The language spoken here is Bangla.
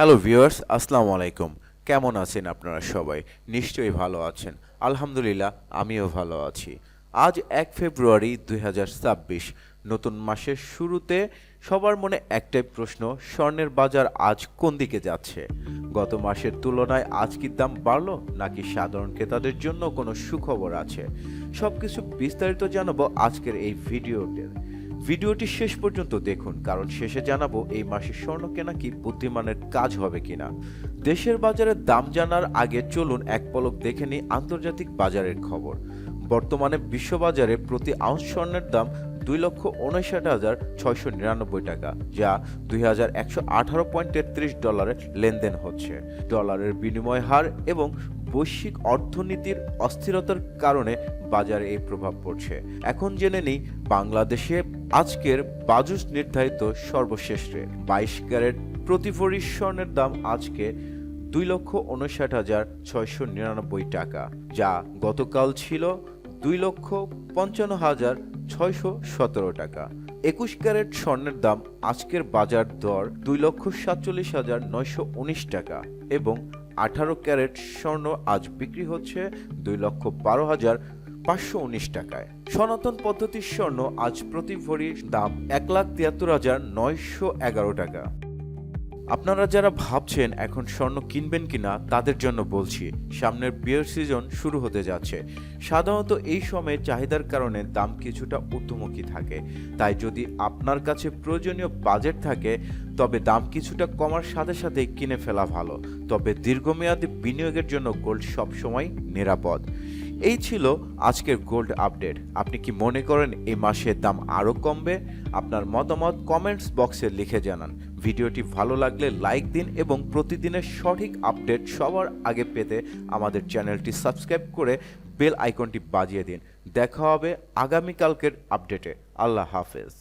হ্যালো ভিউয়ার্স আসসালামু আলাইকুম। কেমন আছেন আপনারা সবাই? নিশ্চয়ই ভালো আছেন। আলহামদুলিল্লাহ, আমিও ভালো আছি। আজ এক ফেব্রুয়ারি দু হাজার ছাব্বিশ, নতুন মাসের শুরুতে সবার মনে একটাই প্রশ্ন, স্বর্ণের বাজার আজ কোন দিকে যাচ্ছে? গত মাসের তুলনায় আজ কি দাম বাড়লো, নাকি সাধারণ ক্রেতাদের জন্য কোনো সুখবর আছে? সবকিছু বিস্তারিত জানাব আজকের এই ভিডিওতে। ভিডিওটি শেষ পর্যন্ত দেখুন, কারণ শেষে জানাব এই মাসে স্বর্ণ কেনা কি বুদ্ধিমানের কাজ হবে কিনা। দেশের বাজারের দাম জানার আগে চলুন এক পলক দেখে নিই আন্তর্জাতিক বাজারের খবর। বর্তমানে বিশ্ববাজারে প্রতি আউন্স স্বর্ণের দাম দুই লক্ষ উনষাট হাজার ছয়শো নিরানব্বই টাকা, যা দুই হাজার একশো আঠারো পয়েন্ট তেত্রিশ ডলারে লেনদেন হচ্ছে। ডলারের বিনিময় হার এবং বৈশ্বিক অর্থনীতির অস্থিরতার কারণে বাজারে এই প্রভাব পড়ছে। এখন জেনে নিই বাংলাদেশে আজকের বাজুস নির্ধারিত সর্বশেষ রেট। বাইশ ক্যারেট প্রতি ভরি স্বর্ণের দাম আজকে দুই লক্ষ উনষাট হাজার ছয়শো নিরানব্বই টাকা, যা গতকাল ছিল দুই লক্ষ পঞ্চান্ন হাজার ছয়শো সতেরো টাকা। একুশ ক্যারেট স্বর্ণের দাম আজকের বাজার দর দুই লক্ষ সাতচল্লিশ হাজার নয়শো উনিশ টাকা এবং আঠারো ক্যারেট স্বর্ণ আজ বিক্রি হচ্ছে দুই লক্ষ বারো হাজার পাঁচশো উনিশ টাকায়। সনাতন পদ্ধতির স্বর্ণ আজ প্রতি ভরির দাম এক লাখ তিয়াত্তর হাজার নয়শো এগারো টাকা। আপনারা যারা ভাবছেন এখন স্বর্ণ কিনবেন কিনা, তাদের জন্য বলছি, সামনের বিয়ের সিজন শুরু হতে যাচ্ছে। সাধারণত এই সময়ে চাহিদার কারণে দাম কিছুটা ঊর্ধ্বমুখী থাকে। তাই যদি আপনার কাছে প্রয়োজনীয় বাজেট থাকে, তবে দাম কিছুটা কমার সাথে সাথে কিনে ফেলা ভালো। তবে দীর্ঘমেয়াদী বিনিয়োগের জন্য গোল্ড সবসময় নিরাপদ। এই ছিল আজকের গোল্ড আপডেট আপনি কি মনে করেন এই মাসের দাম আরও কমবে? আপনার মতামত কমেন্টস বক্সে লিখে জানান। ভিডিওটি ভালো লাগলে লাইক দিন এবং প্রতিদিনের সঠিক আপডেট সবার আগে পেতে আমাদের চ্যানেলটি সাবস্ক্রাইব করে বেল আইকনটি বাজিয়ে দিন। দেখা হবে আগামীকালকের আপডেটে। আল্লাহ হাফেজ।